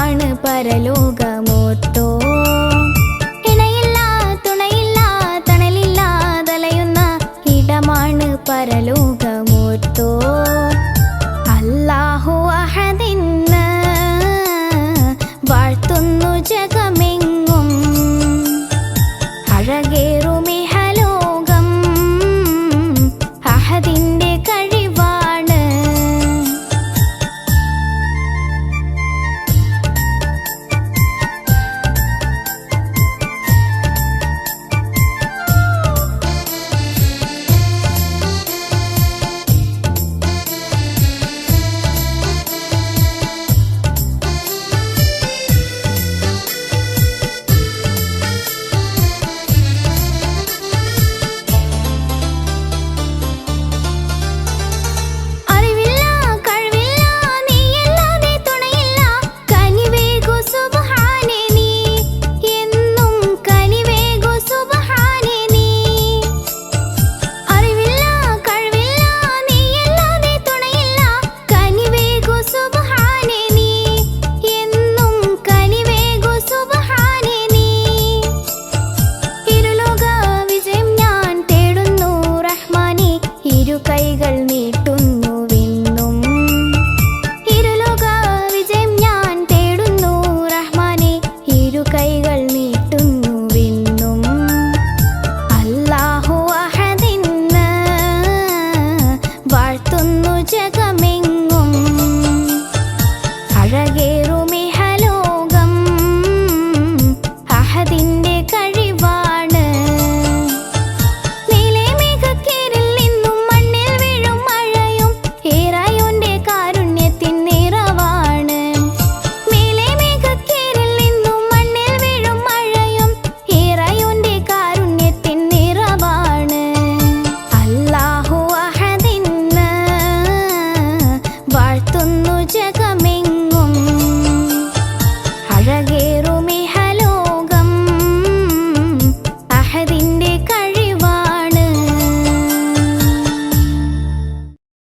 ആണ് പരലോകമോത്തോ. ഇണയില്ലാ തുണയില്ലാ തണലില്ലാ തലയുന്ന ഇടമാണ് പരലോകം